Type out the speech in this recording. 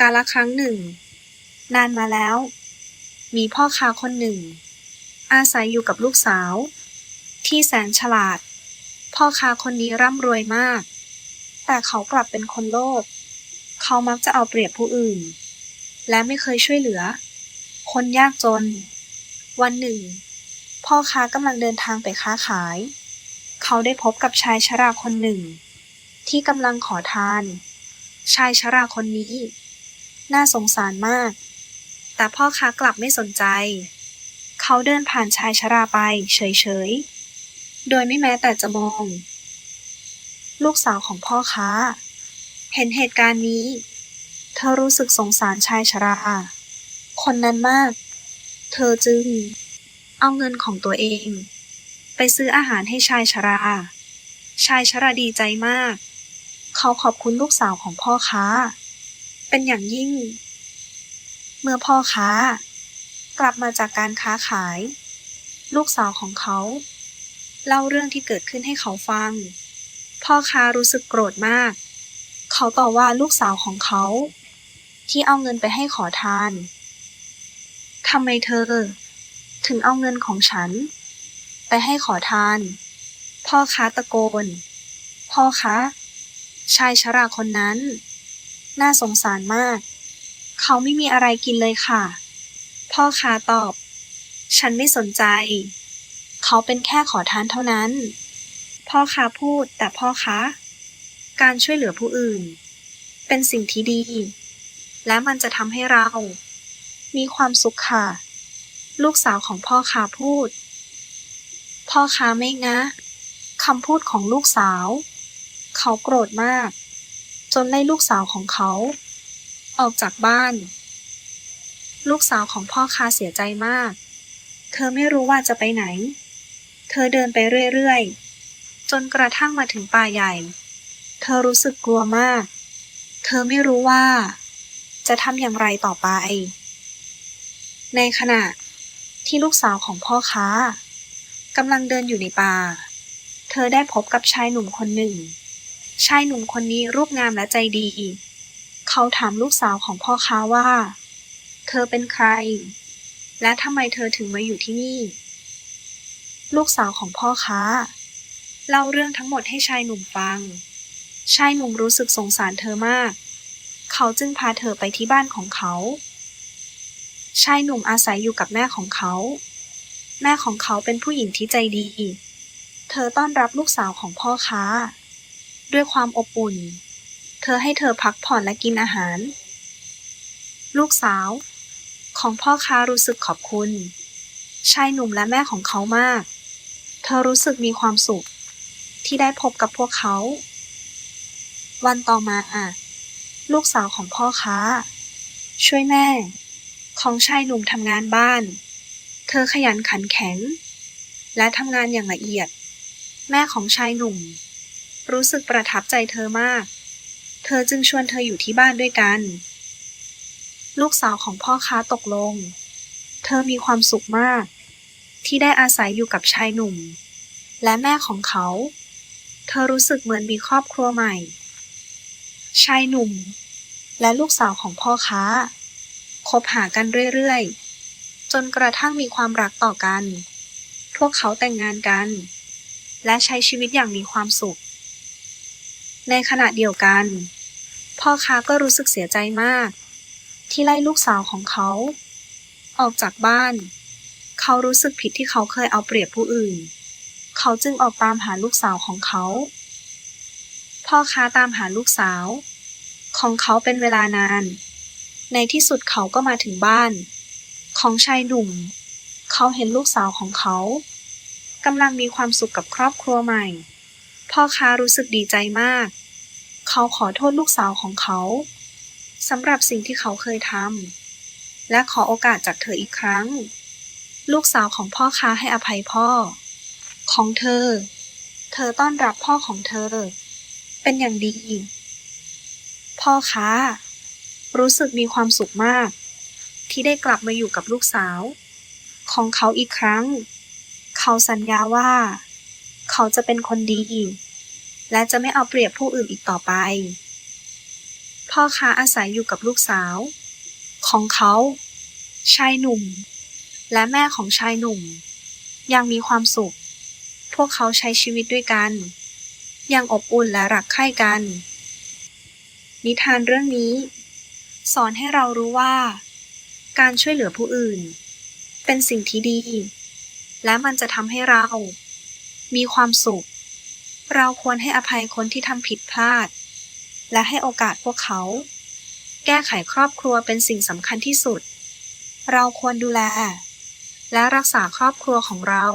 กาลครั้งหนึ่ง นานมาแล้ว มีพ่อค้าคนหนึ่ง อาศัยอยู่กับลูกสาว ที่แสนฉลาด พ่อค้าคนนี้ร่ำรวยมาก แต่เขากลับเป็นคนโลภเขามักจะเอาเปรียบผู้อื่น และไม่เคยช่วยเหลือ คนยากจน วันหนึ่ง พ่อค้ากำลังเดินทางไปค้าขาย เขาได้พบกับชายชราคนหนึ่ง ที่กำลังขอทาน ชายชราคนนี้ น่าสงสารมาก แต่พ่อค้ากลับไม่สนใจ เขาเดินผ่านชายชราไปเฉยๆ โดยไม่แม้แต่จะมอง ลูกสาวของพ่อค้า เห็นเหตุการณ์นี้ เธอรู้สึกสงสารชายชรา คนนั้นมาก เธอจึง เอาเงินของตัวเอง ไปซื้ออาหารให้ชายชรา ชายชราดีใจมาก เขาขอบคุณลูกสาวของพ่อค้า เป็นอย่างยิ่ง เมื่อพ่อค้ากลับมาจากการค้าขาย ลูกสาวของเขา เล่าเรื่องที่เกิดขึ้นให้เขาฟัง พ่อค้ารู้สึกโกรธมาก เขาต่อว่าลูกสาวของเขา ที่เอาเงินไปให้ขอทานทำไมเธอ ถึงเอาเงินของฉัน ไปให้ขอทาน พ่อค้าตะโกน พ่อคะชายชราคนนั้น น่าสงสารมาก เขาไม่มีอะไรกินเลยค่ะ พ่อค้าตอบ ฉันไม่สนใจ เขาเป็นแค่ขอทานเท่านั้น พ่อค้าพูดแต่พ่อคะ การช่วยเหลือผู้อื่น เป็นสิ่งที่ดี และมันจะทำให้เรา มีความสุขค่ะ ลูกสาวของพ่อค้าพูด พ่อค้าไม่งะคำพูดของลูกสาว เขาโกรธมาก จนไล่ลูกสาวของเขา ออกจากบ้าน ลูกสาวของพ่อคาเสียใจมาก เธอไม่รู้ว่าจะไปไหน เธอเดินไปเรื่อยๆ จนกระทั่งมาถึงป่าใหญ่ เธอรู้สึกกลัวมาก เธอไม่รู้ว่า จะทำอย่างไรต่อไป ในขณะที่ลูกสาวของพ่อค้ากำลังเดินอยู่ในป่า เธอได้พบกับชายหนุ่มคนหนึ่ง ชายหนุ่มคนนี้รูปงามและใจดีอีก เขาถามลูกสาวของพ่อค้าว่า เธอเป็นใคร และทำไมเธอถึงมาอยู่ที่นี่ ลูกสาวของพ่อค้า เล่าเรื่องทั้งหมดให้ชายหนุ่มฟัง ชายหนุ่มรู้สึกสงสารเธอมาก เขาจึงพาเธอไปที่บ้านของเขา ชายหนุ่มอาศัยอยู่กับแม่ของเขา แม่ของเขาเป็นผู้หญิงที่ใจดี เธอต้อนรับลูกสาวของพ่อค้า ด้วยความอบอุ่น เธอให้เธอพักผ่อนและกินอาหาร ลูกสาว ของพ่อค้ารู้สึกขอบคุณ ชายหนุ่มและแม่ของเขามาก เธอรู้สึกมีความสุข ที่ได้พบกับพวกเขา วันต่อมาอะ ลูกสาวของพ่อค้า ช่วยแม่ ของชายหนุ่มทำงานบ้าน เธอขยันขันแข็ง และทำงานอย่างละเอียด แม่ของชายหนุ่ม รู้สึกประทับใจเธอมาก เธอจึงชวนเธออยู่ที่บ้านด้วยกัน ลูกสาวของพ่อค้าตกลง เธอมีความสุขมาก ที่ได้อาศัยอยู่กับชายหนุ่ม และแม่ของเขา เธอรู้สึกเหมือนมีครอบครัวใหม่ ชายหนุ่ม และลูกสาวของพ่อค้า คบหากันเรื่อยๆ จนกระทั่งมีความรักต่อกัน พวกเขาแต่งงานกันและใช้ชีวิตอย่างมีความสุข ในขณะเดียวกัน พ่อค้าก็รู้สึกเสียใจมาก ที่ไล่ลูกสาวของเขา ออกจากบ้าน เขารู้สึกผิดที่เขาเคยเอาเปรียบผู้อื่น เขาจึงออกตามหาลูกสาวของเขา พ่อค้าตามหาลูกสาว ของเขาเป็นเวลานาน ในที่สุดเขาก็มาถึงบ้าน ของชายหนุ่ม เขาเห็นลูกสาวของเขากำลังมีความสุขกับครอบครัวใหม่ พ่อค้ารู้สึกดีใจมาก เขาขอโทษลูกสาวของเขาสำหรับสิ่งที่เขาเคยทำและขอโอกาสจากเธออีกครั้ง ลูกสาวของพ่อค้าให้อภัยพ่อ ของเธอ เธอต้อนรับพ่อของเธอ เป็นอย่างดี พ่อค้า รู้สึกมีความสุขมาก ที่ได้กลับมาอยู่กับลูกสาว ของเขาอีกครั้ง เขาสัญญาว่า เขาจะเป็นคนดี และจะไม่เอาเปรียบผู้อื่นอีกต่อไป พ่อค้าอาศัยอยู่กับลูกสาว ของเขา ชายหนุ่ม และแม่ของชายหนุ่ม ยังมีความสุข พวกเขาใช้ชีวิตด้วยกัน ยังอบอุ่นและรักใคร่กัน นิทานเรื่องนี้ สอนให้เรารู้ว่า การช่วยเหลือผู้อื่น เป็นสิ่งที่ดี และมันจะทำให้เรา มีความสุข เราควรให้อภัยคนที่ทำผิดพลาด และให้โอกาสพวกเขา แก้ไขครอบครัวเป็นสิ่งสำคัญที่สุด เราควรดูแล และรักษาครอบครัวของเรา